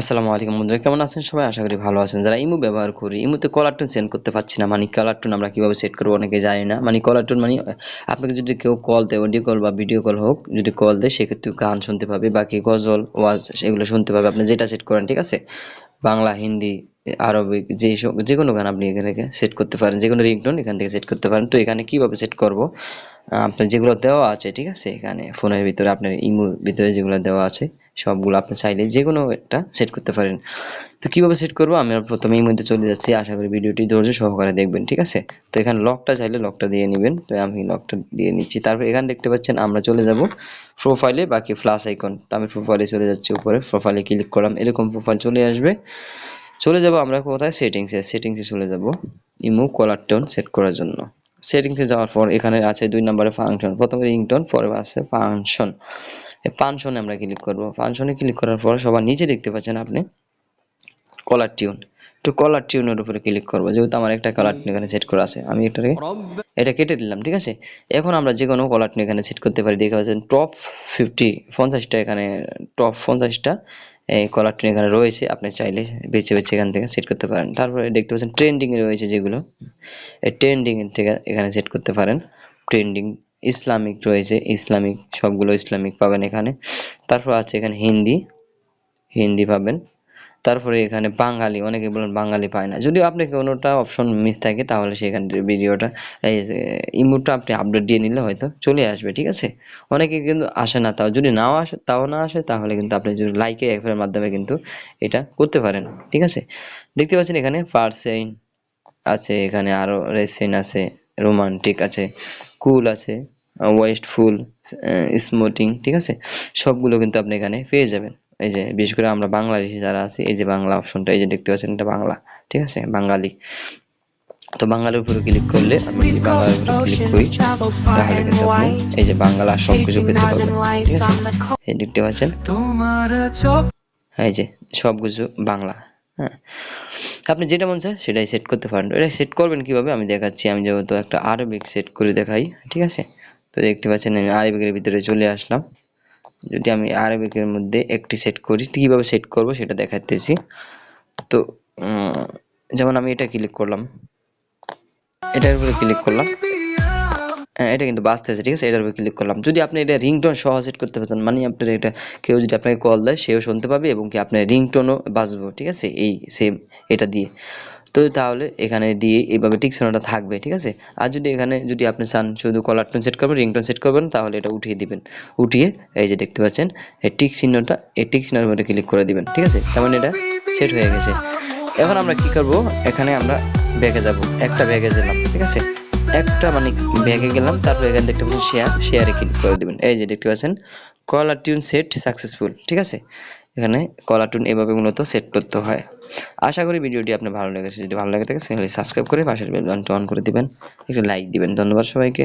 আসসালামু আলাইকুম বন্ধুরা, কেমন আছেন সবাই? আশা করি ভালো আছেন। যারা ইমু ব্যবহার করি, ইমুতে কলার টোন সেন্ড করতে পারছি না মানে কলার টোন আমরা কীভাবে সেট করব অনেকে জানি না। মানে কলার টোন মানে আপনাকে যদি কেউ কল দেয় অডিও কল বা ভিডিও কল হোক, যদি কল দেয়, সেক্ষেত্রে গান শুনতে পাবে, বাকি গজল, ওয়াজ সেগুলো শুনতে পাবে। আপনি যেটা সেট করেন, ঠিক আছে? বাংলা, হিন্দি আরবিক যে যে কোনো গান আপনি এখানে সেট করতে পারেন, যে কোনো রিংটোন এখান থেকে সেট করতে পারেন। তো এখানে কীভাবে সেট করব? আপনার যেগুলো দেওয়া আছে, ঠিক আছে? এখানে ফোনের ভিতরে, আপনার ইমোর ভিতরে যেগুলো দেওয়া আছে সবগুলো আপনি চাইলে যে কোনো একটা সেট করতে পারেন। তো কীভাবে সেট করব? আমি প্রথমে এই মধ্যে চলে যাচ্ছি। আশা করি ভিডিওটি ধৈর্য সহকারে দেখবেন, ঠিক আছে? তো এখানে লকটা চাইলে লকটা দিয়ে নেবেন। তো আমি লকটা দিয়ে নিচ্ছি। তারপর এখানে দেখতে পাচ্ছেন আমরা চলে যাব প্রোফাইলে বাকি ফ্লাস আইকন আমি প্রোফাইলে চলে যাচ্ছি উপরে। প্রোফাইলে ক্লিক করলাম, এরকম প্রোফাইল চলে আসবে। চলে যাব আমরা কোথায়? সেটিংসে সেটিংসে চলে যাব। ইমো কলার টোন সেট করার জন্য। সেটিংসে যাওয়ার পর এখানে আছে দুই নম্বরে ফাংশন প্রথমে রিংটোন পরে আছে ফাংশন ফাংশনে আমরা ক্লিক করব। ফাংশনে ক্লিক করার পর সবার নিচে দেখতে পাচ্ছেন আপনি কলার টিউন তো কলার টিউনের উপরে ক্লিক করব। যেহেতু আমার একটা কালার টিউন এখানে সেট করা আছে, আমি এটাকে এটা কেটে দিলাম, ঠিক আছে? এখন আমরা যে কোনো কলার টিউন এখানে সেট করতে পারি। দেখতে পাচ্ছেন টপ ফিফটি পঞ্চাশটা এখানে টপ পঞ্চাশটা এই কলার ট্রেন এখানে রয়েছে, আপনি চাইলে বেছে বেছে এখান থেকে সেট করতে পারেন। তারপরে দেখতে পাচ্ছেন ট্রেন্ডিং রয়েছে যেগুলো, এই ট্রেন্ডিং থেকে এখানে সেট করতে পারেন। ট্রেন্ডিং ইসলামিক রয়েছে, ইসলামিক সবগুলো ইসলামিক পাবেন এখানে। তারপর আছে এখানে হিন্দি হিন্দি পাবেন। তারপরে এখানে বাঙালি, অনেকে বলেন বাঙালি পায় না। যদি আপনি কোনোটা অপশন মিস থাকে, তাহলে সেখান ভিডিওটা এই ইমোটটা আপনি আপডেট দিয়ে নিলে হয়তো চলে আসবে, ঠিক আছে? অনেকে কিন্তু আসে না, তাও যদি নাও আসে, তাও না আসে, তাহলে কিন্তু আপনি যদি লাইকে অ্যাপের মাধ্যমে কিন্তু এটা করতে পারেন, ঠিক আছে? দেখতে পাচ্ছেন এখানে পার্সেইন আছে, এখানে আরও রেসেন আছে রোমান্টিক আছে কুল আছে ওয়েস্টফুল স্মোটিং ঠিক আছে? সবগুলো কিন্তু আপনি এখানে পেয়ে যাবেন। এই যে বিশেষ করে আমরা বাংলাদেশি যারা আছি, এই যে বাংলা অপশনটা এই যে দেখতে পাচ্ছেন এটা বাংলা, ঠিক আছে? বাঙালি। তো বাংলার উপরে ক্লিক করলে তাহলে এই যে বাংলা সবকিছু পেতে পারবেন, ঠিক আছে? এই দেখতে পাচ্ছেন? এই যে সব কিছু বাংলা হ্যাঁ? আপনি যেটা মন চায় সেটাই সেট করতে পারেন। এটা সেট করবেন কীভাবে? আমি দেখাচ্ছি। আমি যেহেতু একটা আরবিক সেট করে দেখাই, ঠিক আছে? তো দেখতে পাচ্ছেন, আমি আরবিকের ভিতরে চলে আসলাম। যদি আমি আরবিকের মধ্যে একটি সেট করি কীভাবে সেট করব সেটা দেখাতেছি তো যেমন আমি এটা ক্লিক করলাম। এটার উপরে ক্লিক করলাম। হ্যাঁ এটা কিন্তু বাঁচতেছে, ঠিক আছে? এটার উপরে ক্লিক করলাম। যদি আপনি এটা রিংটোন সহ সেট করতে পারতেন মানে আপনার এটা কেউ যদি আপনাকে কল দেয়, সেও শুনতে পাবে এবং কি আপনার রিংটোনও বাজবো ঠিক আছে? এই সেম এটা দিয়ে। তো তাহলে এখানে দিয়ে এইভাবে টিক চিহ্নটা থাকবে, ঠিক আছে? আর যদি এখানে যদি আপনি চান শুধু কলার টোন সেট করবেন রিংটোন সেট করবেন, তাহলে এটা উঠিয়ে দিবেন। উঠিয়ে এই যে দেখতে পাচ্ছেন, এই টিক চিহ্নটা, এই টিক চিহ্নের মধ্যে ক্লিক করে দিবেন, ঠিক আছে? তার মানে এটা সেট হয়ে গেছে। এখন আমরা কি করব? এখানে আমরা ব্যাগে যাব, একটা ব্যাগে গেলাম, ঠিক আছে? একটা মানে ব্যাগে গেলাম, তারপর এখানে দেখতে পাচ্ছেন শেয়ার শেয়ারে ক্লিক করে দিবেন। এই যে দেখতে পাচ্ছেন কলার টিউন সেট সাকসেসফুল ঠিক আছে? এখানে কলার টিউন এভাবে মূলত সেট করতে হয়। আশা করি ভিডিওটি আপনার ভালো লেগেছে। যদি ভালো লাগে থাকে চ্যানেলটি সাবস্ক্রাইব করে পাশের বেল বাটনটি অন করে দিবেন। একটু লাইক দিবেন। ধন্যবাদ সবাইকে।